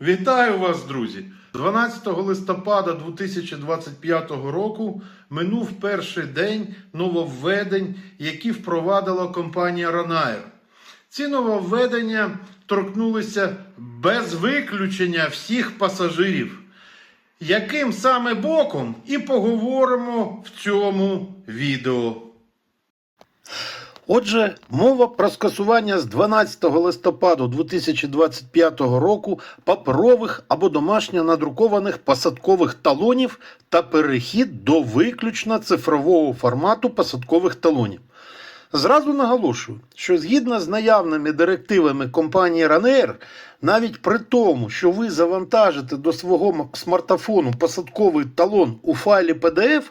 Вітаю вас, друзі! 12 листопада 2025 року минув перший день нововведень, які впровадила компанія Ryanair. Ці нововведення торкнулися без виключення всіх пасажирів. Яким саме боком і поговоримо в цьому відео. Отже, мова про скасування з 12 листопада 2025 року паперових або домашньо надрукованих посадкових талонів та перехід до виключно цифрового формату посадкових талонів. Зразу наголошую, що згідно з наявними директивами компанії Ryanair, навіть при тому, що ви завантажите до свого смартфону посадковий талон у файлі PDF,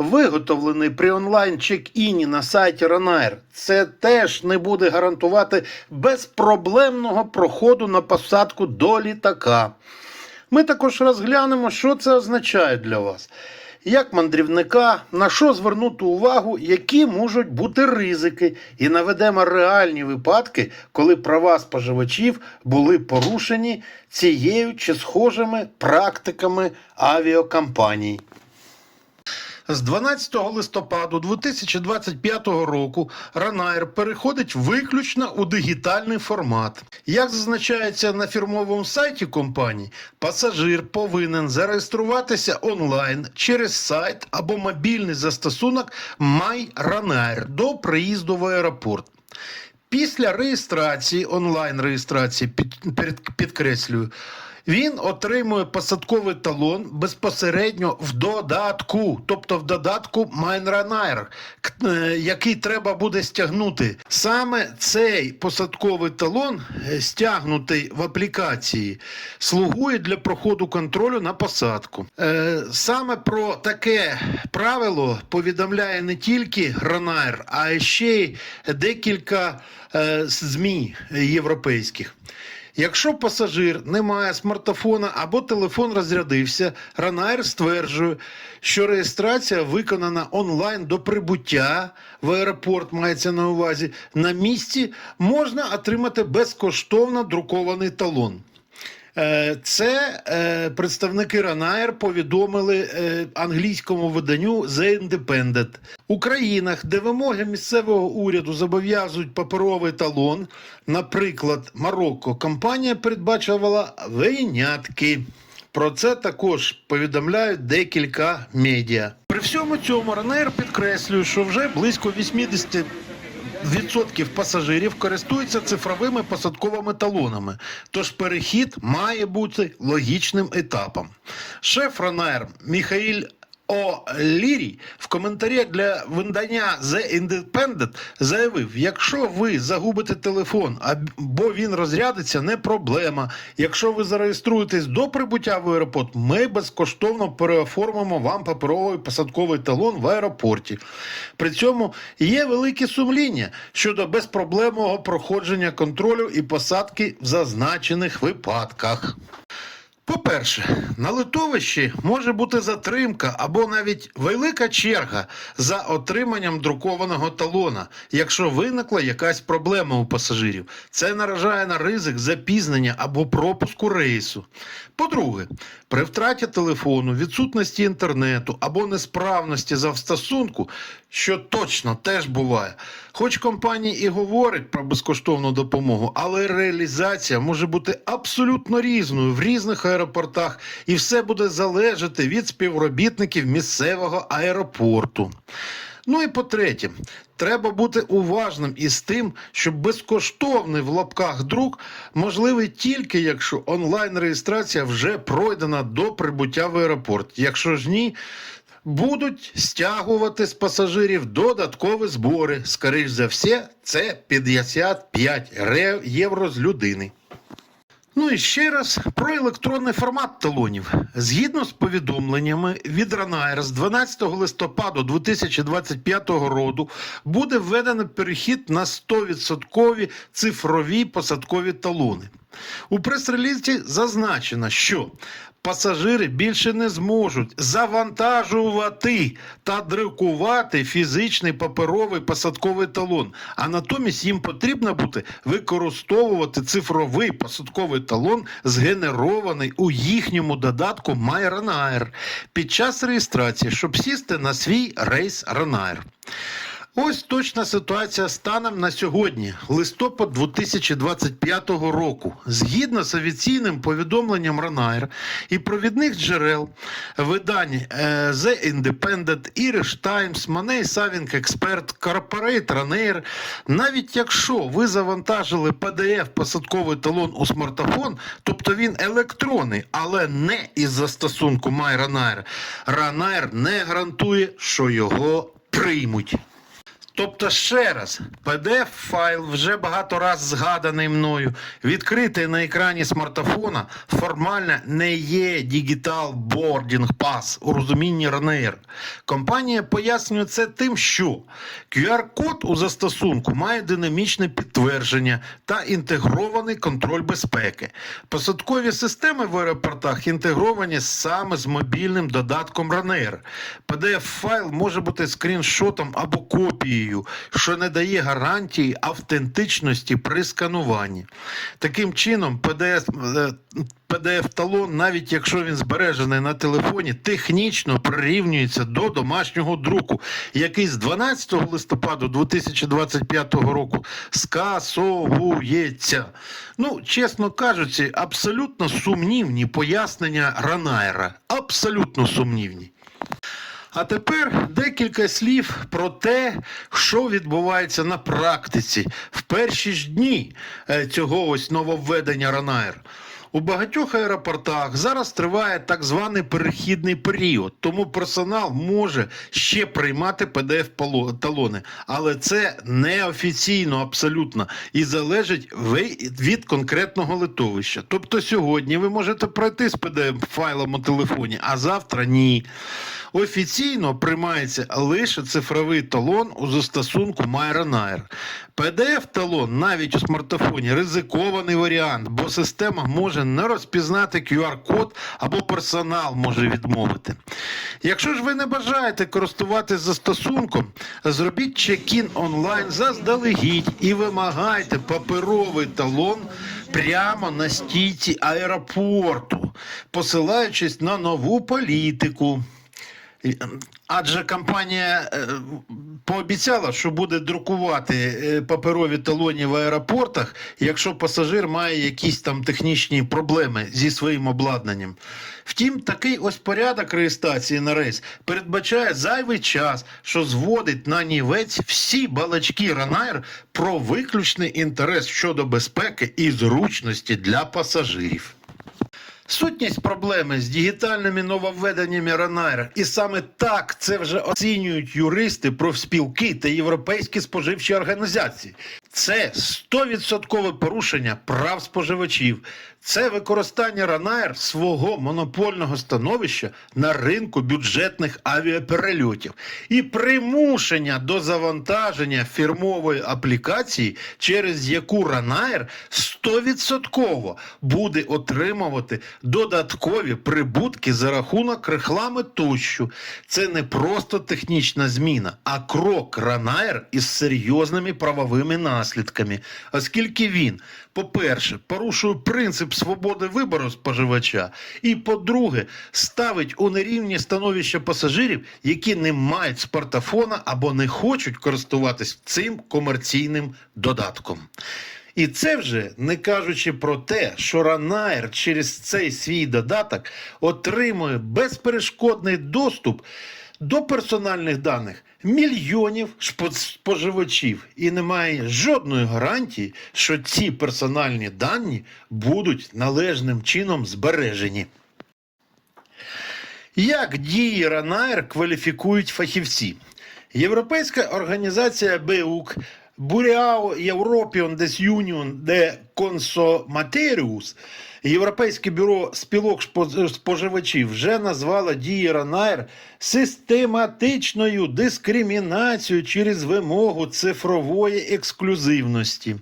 виготовлений при онлайн-чек-іні на сайті Ryanair, це теж не буде гарантувати безпроблемного проходу на посадку до літака. Ми також розглянемо, що це означає для вас. Як мандрівника, на що звернути увагу, які можуть бути ризики, і наведемо реальні випадки, коли права споживачів були порушені цією чи схожими практиками авіакомпаній. З 12 листопаду 2025 року Ryanair переходить виключно у дигітальний формат. Як зазначається на фірмовому сайті компанії, пасажир повинен зареєструватися онлайн через сайт або мобільний застосунок MyRyanair до приїзду в аеропорт. Після реєстрації, онлайн-реєстрації, під, перед- підкреслюю, він отримує посадковий талон безпосередньо в додатку, тобто в додатку к- е, який треба буде стягнути. Саме цей посадковий талон, е, стягнутий в аплікації, слугує для проходу контролю на посадку. Е, Саме про таке правило повідомляє не тільки Ryanair, а ще й декілька ЗМІ європейських. Якщо пасажир не має смартфона або телефон розрядився, Ранаєр стверджує, що реєстрація виконана онлайн до прибуття в аеропорт, мається на увазі, на місці можна отримати безкоштовно друкований талон. Е, Це е, представники Ryanair повідомили е, англійському виданню The Independent. У країнах, де вимоги місцевого уряду зобов'язують паперовий талон, наприклад, Марокко, компанія передбачувала винятки. Про це також повідомляють декілька медіа. При всьому цьому Ryanair підкреслює, що вже близько 80 відсотків пасажирів користуються цифровими посадковими талонами, тож перехід має бути логічним етапом. Шеф Ryanair Міхаїль О'Лірій в коментарі для видання The Independent заявив: якщо ви загубите телефон або він розрядиться, не проблема. Якщо ви зареєструєтесь до прибуття в аеропорт, ми безкоштовно переоформимо вам паперовий посадковий талон в аеропорті. При цьому є велике сумління щодо безпроблемного проходження контролю і посадки в зазначених випадках. По-перше, на литовищі може бути затримка або навіть велика черга за отриманням друкованого талона, якщо виникла якась проблема у пасажирів. Це наражає на ризик запізнення або пропуску рейсу. По-друге, при втраті телефону, відсутності інтернету або несправності завстосунку, що точно теж буває. Хоч компанія і говорить про безкоштовну допомогу, але реалізація може бути абсолютно різною в різних аеропортах, і все буде залежати від співробітників місцевого аеропорту. Ну і по-третє, треба бути уважним із тим, що безкоштовний в лапках друк можливий тільки якщо онлайн-реєстрація вже пройдена до прибуття в аеропорт. Якщо ж ні, будуть стягувати з пасажирів додаткові збори. Скоріш за все, це 55 ре- євро з людини. Ну і ще раз про електронний формат талонів. Згідно з повідомленнями від Ryanair з 12 листопада 2025 року буде введено перехід на 100% цифрові посадкові талони. У прес-релізі зазначено, що пасажири більше не зможуть завантажувати та друкувати фізичний паперовий посадковий талон, а натомість їм потрібно буде використовувати цифровий посадковий талон, згенерований у їхньому додатку MyRanair під час реєстрації, щоб сісти на свій рейс Ranair. Ось точна ситуація станом на сьогодні, листопад 2025 року. Згідно з офіційним повідомленням Ryanair і провідних джерел видань е, The Independent, Irish Times, Money Saving Expert, Corporate Ryanair, навіть якщо ви завантажили PDF посадковий талон у смартфон, тобто він електронний, але не із застосунку MyRanair, Ryanair не гарантує, що його приймуть. Тобто, ще раз, PDF-файл, вже багато раз згаданий мною, відкритий на екрані смартфона, формально не є Digital Boarding Pass у розумінні Ryanair. Компанія пояснює це тим, що QR-код у застосунку має динамічне підтвердження та інтегрований контроль безпеки. Посадкові системи в аеропортах інтегровані саме з мобільним додатком Ryanair. PDF-файл може бути скріншотом або копією, що не дає гарантії автентичності при скануванні. Таким чином, PDF, е, PDF-талон, навіть якщо він збережений на телефоні, технічно прирівнюється до домашнього друку, який з 12 листопада 2025 року скасовується. Ну, чесно кажучи, абсолютно сумнівні пояснення Ранайра. Абсолютно сумнівні. А тепер декілька слів про те, що відбувається на практиці в перші ж дні е, цього ось нововведення Ryanair. У багатьох аеропортах зараз триває так званий перехідний період, тому персонал може ще приймати PDF-талони, але це неофіційно абсолютно і залежить від конкретного литовища. Тобто сьогодні ви можете пройти з PDF-файлом у телефоні, а завтра ні. Офіційно приймається лише цифровий талон у застосунку MyRanair. PDF-талон навіть у смартфоні ризикований варіант, бо система може не розпізнати QR-код або персонал може відмовити. Якщо ж ви не бажаєте користуватись застосунком, зробіть чек-ін онлайн заздалегідь і вимагайте паперовий талон прямо на стійці аеропорту, посилаючись на нову політику. Ем, Адже компанія е, пообіцяла, що буде друкувати е, паперові талоні в аеропортах, якщо пасажир має якісь там технічні проблеми зі своїм обладнанням. Втім, такий ось порядок реєстрації на рейс передбачає зайвий час, що зводить на нівець всі балачки Ryanair про виключний інтерес щодо безпеки і зручності для пасажирів. Сутність проблеми з дігітальними нововведеннями Ранайра, і саме так це вже оцінюють юристи, профспілки та європейські споживчі організації. Це 100% порушення прав споживачів. Це використання Ryanair свого монопольного становища на ринку бюджетних авіаперельотів і примушення до завантаження фірмової аплікації, через яку Ryanair 100% буде отримувати додаткові прибутки за рахунок реклами тощо. Це не просто технічна зміна, а крок Ryanair із серйозними правовими наслідками, оскільки він, по-перше, порушує принцип свободи вибору споживача, і по-друге, ставить у нерівні становище пасажирів, які не мають смартфона або не хочуть користуватись цим комерційним додатком. І це вже не кажучи про те, що Ryanair через цей свій додаток отримує безперешкодний доступ до персональних даних мільйонів споживачів і немає жодної гарантії, що ці персональні дані будуть належним чином збережені. Як дії Ryanair кваліфікують фахівці? Європейська організація БЕУК Bureau European des Union de Consumaterius Європейське бюро спілок споживачів вже назвало дії Ранайр систематичною дискримінацією через вимогу цифрової ексклюзивності.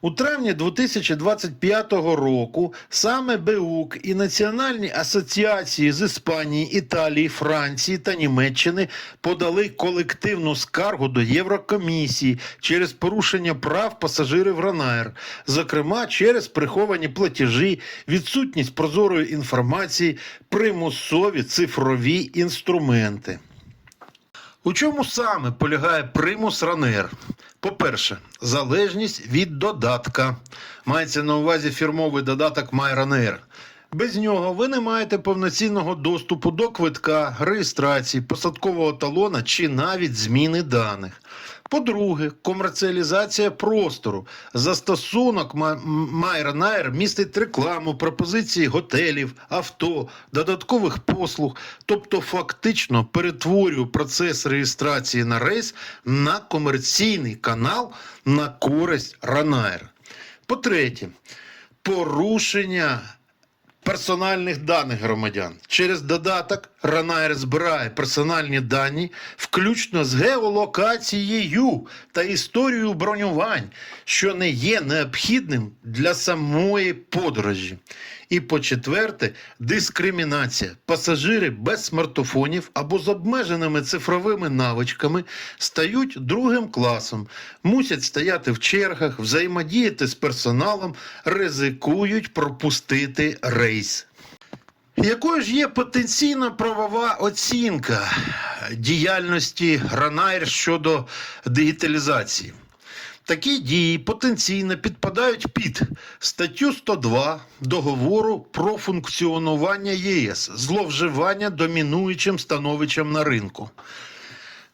У травні 2025 року саме БЕУК і національні асоціації з Іспанії, Італії, Франції та Німеччини подали колективну скаргу до Єврокомісії через порушення прав пасажирів Ранайр, зокрема через приховані платежі, відсутність прозорої інформації, примусові цифрові інструменти. У чому саме полягає примус Ранер? По-перше, залежність від додатка. Мається на увазі фірмовий додаток MyRunner. Без нього ви не маєте повноцінного доступу до квитка, реєстрації, посадкового талона чи навіть зміни даних. По-друге, комерціалізація простору. Застосунок MyRunner містить рекламу, пропозиції готелів, авто, додаткових послуг, тобто фактично перетворює процес реєстрації на рейс на комерційний канал на користь Ryanair. По-третє, порушення персональних даних громадян. Через додаток Ryanair збирає персональні дані, включно з геолокацією та історією бронювань, що не є необхідним для самої подорожі. І по четверте, дискримінація. Пасажири без смартфонів або з обмеженими цифровими навичками стають другим класом, мусять стояти в чергах, взаємодіяти з персоналом, ризикують пропустити рейс. Якою ж є потенційна правова оцінка діяльності Ранайр щодо дигіталізації? Такі дії потенційно підпадають під статтю 102 договору про функціонування ЄС, зловживання домінуючим становищем на ринку.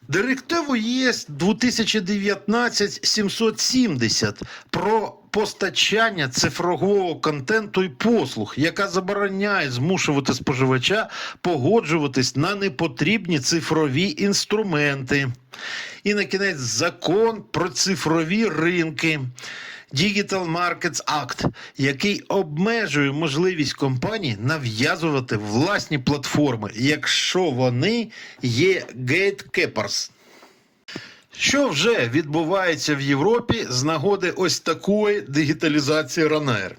Директиву ЄС 2019-770 про постачання цифрового контенту і послуг, яка забороняє змушувати споживача погоджуватись на непотрібні цифрові інструменти. І на кінець закон про цифрові ринки. Digital Markets Act, який обмежує можливість компаній нав'язувати власні платформи, якщо вони є gatekeepers. Що вже відбувається в Європі з нагоди ось такої дигіталізації Ранер?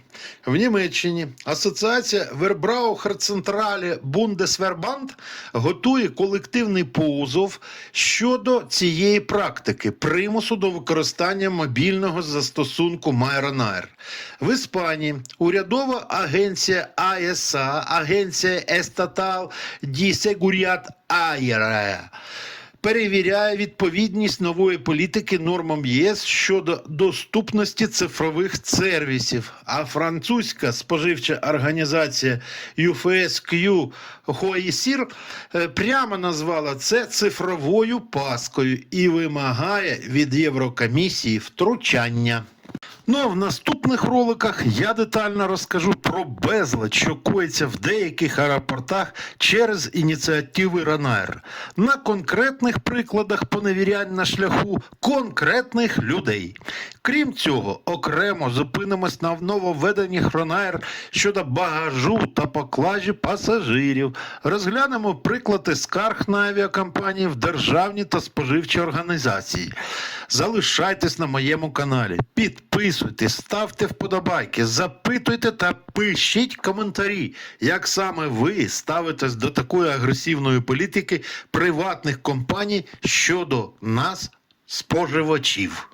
В Німеччині Асоціація Вербраухерцентралі Бундесвербанд готує колективний позов щодо цієї практики примусу до використання мобільного застосунку MyRunner. В Іспанії урядова агенція АСА, агенція Естатал Ді Сегуріат Айре перевіряє відповідність нової політики нормам ЄС щодо доступності цифрових сервісів. А французька споживча організація UFSQ Хоїсір е, прямо назвала це цифровою паскою і вимагає від Єврокомісії втручання. Ну а в наступних роликах я детально розкажу про безлад, що коїться в деяких аеропортах через ініціативи Ранайр на конкретних прикладах поневірянь на шляху конкретних людей. Крім цього, окремо зупинимось на нововведеннях Ранайр щодо багажу та поклажі пасажирів. Розглянемо приклади скарг на авіакомпанії в державні та споживчі організації. Залишайтесь на моєму каналі, підписуйтесь, ставте вподобайки, запитуйте та пишіть коментарі, як саме ви ставитесь до такої агресивної політики приватних компаній щодо нас, споживачів.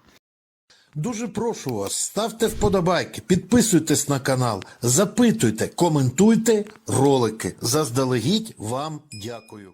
Дуже прошу вас, ставте вподобайки, підписуйтесь на канал, запитуйте, коментуйте ролики. Заздалегідь вам дякую.